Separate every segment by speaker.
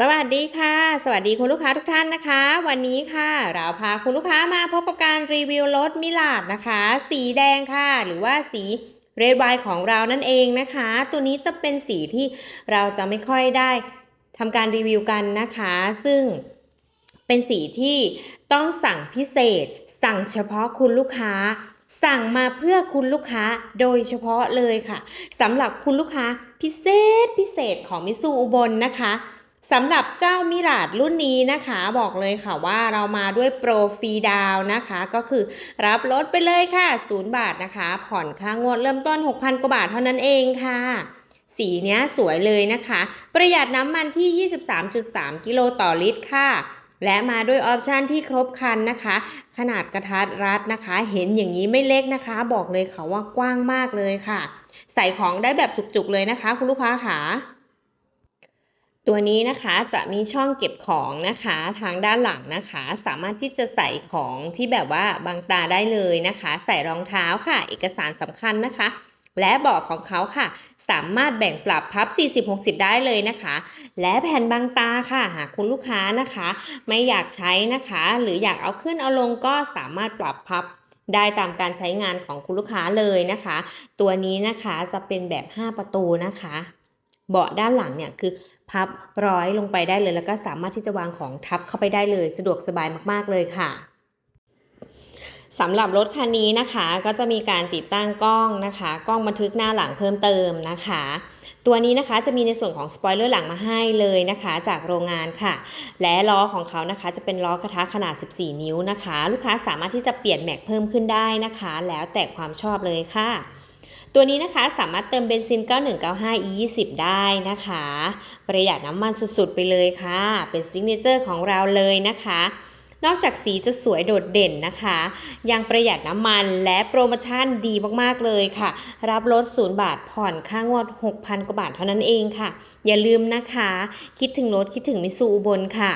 Speaker 1: สวัสดีค่ะ สวัสดีคุณลูกค้าทุกท่านนะคะ วันนี้ค่ะ เราพาคุณลูกค้ามาพบกับการรีวิวรถมิลาดนะคะ สีแดงค่ะ หรือว่าสีเรดไวของเรานั่นเองนะคะ ตัวนี้จะเป็นสีที่เราจะไม่ค่อยได้ทำการรีวิวกันนะคะ ซึ่งเป็นสีที่ต้องสั่งพิเศษ สั่งเฉพาะคุณลูกค้า สั่งมาเพื่อคุณลูกค้าโดยเฉพาะเลยค่ะสำหรับคุณลูกค้าพิเศษพิเศษของมิสูอุบลนะคะ สำหรับเจ้ามิราดรุ่นนี้นะคะ บอกเลยค่ะว่าเรามาด้วยโปรฟรีดาวนะคะ ก็คือรับรถไปเลยค่ะ0บาทนะคะ ผ่อนค่างวดเริ่มต้น 6,000 กว่าบาทเท่านั้นเองค่ะ สีเนี้ยสวยเลยนะคะ ประหยัดน้ำมันที่ 23.3 กิโลต่อลิตรค่ะและมาด้วยออปชันที่ครบครันนะคะ ขนาดกระทัดรัดนะคะ เห็นอย่างนี้ไม่เล็กนะคะ บอกเลยค่ะว่ากว้างมากเลยค่ะ ใส่ของได้แบบจุกๆเลยนะคะ คุณลูกค้าค่ะ ตัวนี้นะคะจะมีช่องเก็บของนะคะทางด้านหลังนะคะ สามารถที่จะใส่ของที่แบบว่าบางตาได้เลยนะคะ ใส่รองเท้าค่ะ เอกสารสำคัญนะคะ และเบาะของเขาค่ะ สามารถแบ่งปรับพับ 40-60 ได้เลยนะคะ และแผ่นบางตาค่ะ หากคุณลูกค้านะคะ ไม่อยากใช้นะคะ หรืออยากเอาขึ้นเอาลงก็สามารถปรับพับได้ตามการใช้งานของคุณลูกค้าเลยนะคะ ตัวนี้นะคะจะเป็นแบบ 5 ประตูนะคะ เบาะด้านหลังเนี่ยคือ พับร้อยลงไปได้เลย แล้วก็สามารถที่จะวางของทับเข้าไปได้เลย สะดวกสบายมากๆเลยค่ะสำหรับรถคันนี้นะคะก็จะมีการติดตั้งกล้องนะคะ กล้องบันทึกหน้าหลังเพิ่มเติมนะคะ ตัวนี้นะคะจะมีในส่วนของสปอยเลอร์หลังมาให้เลยนะคะ จากโรงงานค่ะ และล้อของเขานะคะจะเป็นล้อกระทะขนาด 14 นิ้วนะคะ ลูกค้าสามารถที่จะเปลี่ยนแม็กเพิ่มขึ้นได้นะคะ แล้วแต่ความชอบเลยค่ะ ตัวนี้นะคะสามารถเติมเบนซิน 9195 E20 ได้นะคะ ประหยัดน้ำมันสุดๆไปเลยค่ะ เป็นซิกเนเจอร์ของเราเลยนะคะ นอกจากสีจะสวยโดดเด่นนะคะ ยังประหยัดน้ำมันและโปรโมชั่นดีมากๆเลยค่ะ รับรถ0บาทผ่อนค่างวด 6,000 กว่าบาทเท่านั้นเองค่ะ อย่าลืมนะคะ คิดถึงรถคิดถึงมิสูอุบลค่ะ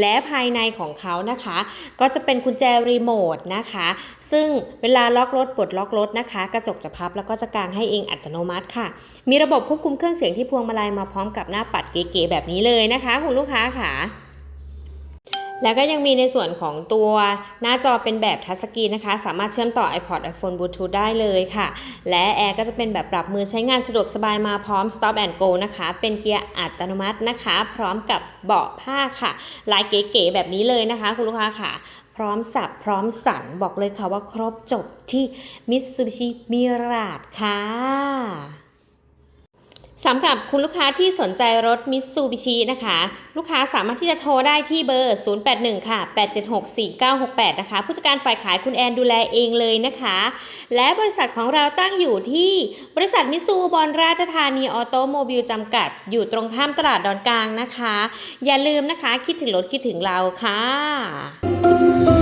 Speaker 1: และภายในของเขานะคะ ก็จะเป็นกุญแจรีโมทนะคะ ซึ่งเวลาล็อกรถปลดล็อกรถนะคะ กระจกจะพับแล้วก็จะกางให้เองอัตโนมัติค่ะ มีระบบควบคุมเครื่องเสียงที่พวงมาลัยมาพร้อมกับหน้าปัดเก๋ๆแบบนี้เลยนะคะ คุณลูกค้าค่ะ แล้วก็ยังมีในส่วนของตัวหน้าจอเป็นแบบทัชสกรีนนะคะ สามารถเชื่อมต่อ iPod iPhone Bluetooth ได้เลยค่ะ และแอร์ก็จะเป็นแบบปรับมือใช้งานสะดวกสบายมาพร้อม Stop and Go นะคะ เป็นเกียร์อัตโนมัตินะคะ พร้อมกับเบาะผ้าค่ะ ลายเก๋ๆแบบนี้เลยนะคะ คุณลูกค้าค่ะ พร้อมสับพร้อมสั่นบอกเลยค่ะว่าครบจบที่ Mitsubishi Mirage ค่ะ สำหรับคุณลูกค้าที่สนใจรถมิ t ซูบิชินะคะ ลูกค้าสามารถที่จะโทรได้ที่เบอร์ 081 ค่ะ 876 4968 นะคะ ผู้จัดการฝ่ายขายคุณแอนดูแลเองเลยนะคะ และบริษัทของเราตั้งอยู่ที่บริษัทมิซูบอลราชธานีออโตโมบิลจำกัด อยู่ตรงข้ามตลาดดอนกลางนะคะ อย่าลืมนะคะ คิดถึงรถคิดถึงเราค่ะ